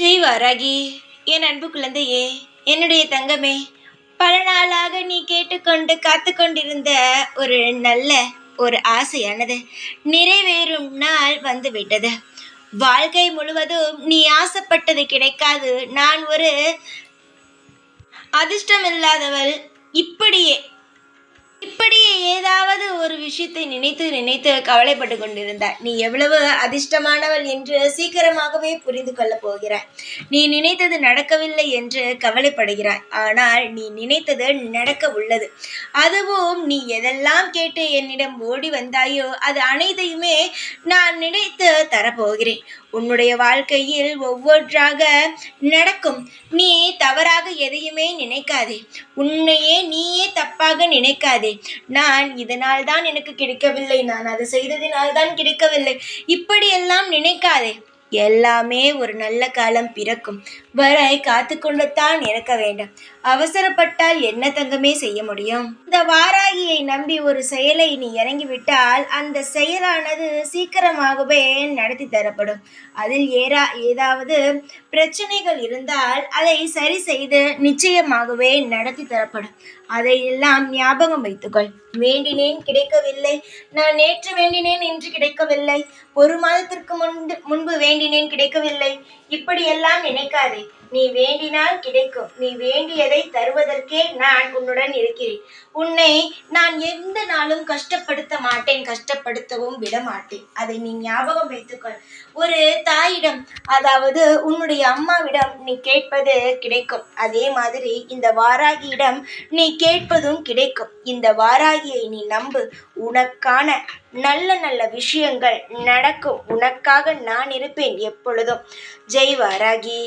ஜெய் வாராகி. என் அன்பு குழந்தையே என்னுடைய தங்கமே பல நாளாக நீ கேட்டுக்கொண்டு காத்து கொண்டிருந்த ஒரு நல்ல ஒரு ஆசையானது நிறைவேறும் நாள் வந்து விட்டது வாழ்க்கை முழுவதும் நீ ஆசைப்பட்டது கிடைக்காது. நான் ஒரு அதிர்ஷ்டமில்லாதவள். இப்படியே இப்படியே ஏதாவது விஷயத்தை நினைத்து நினைத்து கவலைப்பட்டு கொண்டிருந்தாய். நீ எவ்வளவு அதிர்ஷ்டமானவள் என்று சீக்கிரமாகவே புரிந்து கொள்ளப் போகிறாய். நீ நினைத்தது நடக்கவில்லை என்று கவலைப்படுகிறாய். ஆனால் நீ நினைத்தது நடக்க உள்ளது. அதுவும் நீ எதெல்லாம் கேட்டு என்னிடம் ஓடி வந்தாயோ அது அனைத்தையுமே நான் நினைத்து தரப்போகிறேன். உன்னுடைய வாழ்க்கையில் ஒவ்வொன்றாக நடக்கும். நீ தவறாக எதையுமே நினைக்காதே. உன்னையே நீயே தப்பாக நினைக்காதே. நான் இதனால் தான் எனக்கு கிடைக்கவில்லை. நான் அது செய்ததினால் தான் கிடைக்கவில்லை. இப்படியெல்லாம் நினைக்காதே. எல்லாமே ஒரு நல்ல காலம் பிறக்கும். வரை காத்து கொண்டுத்தான் இறக்க வேண்டும். அவசரப்பட்டால் என்ன தங்கமே செய்ய முடியும்? இந்த வாராகியை நம்பி ஒரு செயலை நீ இறங்கிவிட்டால் அந்த செயலானது சீக்கிரமாகவே நடத்தி தரப்படும். அதில் ஏறா ஏதாவது பிரச்சனைகள் இருந்தால் அதை சரி செய்து நிச்சயமாகவே நடத்தி தரப்படும். அதையெல்லாம் ஞாபகம் வைத்துக்கொள். வேண்டினேன் கிடைக்கவில்லை. நான் நேற்று வேண்டினேன் இன்று கிடைக்கவில்லை. ஒரு மாதத்திற்கு முன்பு முன்பு வேண்டினேன் கிடைக்கவில்லை. இப்படியெல்லாம் நினைக்காதே. நீ வேண்டினால் கிடைக்கும். நீ வேண்டியதை தருவதற்கே நான் உன்னுடன் இருக்கிறேன். உன்னை நான் எந்த நாளும் கஷ்டப்படுத்த மாட்டேன். கஷ்டப்படுத்தவும் விட மாட்டேன் அதை நீ ஞாபகம் வைத்துக்கொள். ஒரு தாயிடம் அதாவது உன்னுடைய அம்மாவிடம் நீ கேட்பது கிடைக்கும். அதே மாதிரி இந்த வாராகியிடம் நீ கேட்பதும் கிடைக்கும். இந்த வாராகியை நீ நம்பு. உனக்கான நல்ல நல்ல விஷயங்கள் நடக்கும். உனக்காக நான் இருப்பேன் எப்பொழுதும். ஜெய் வாராகி.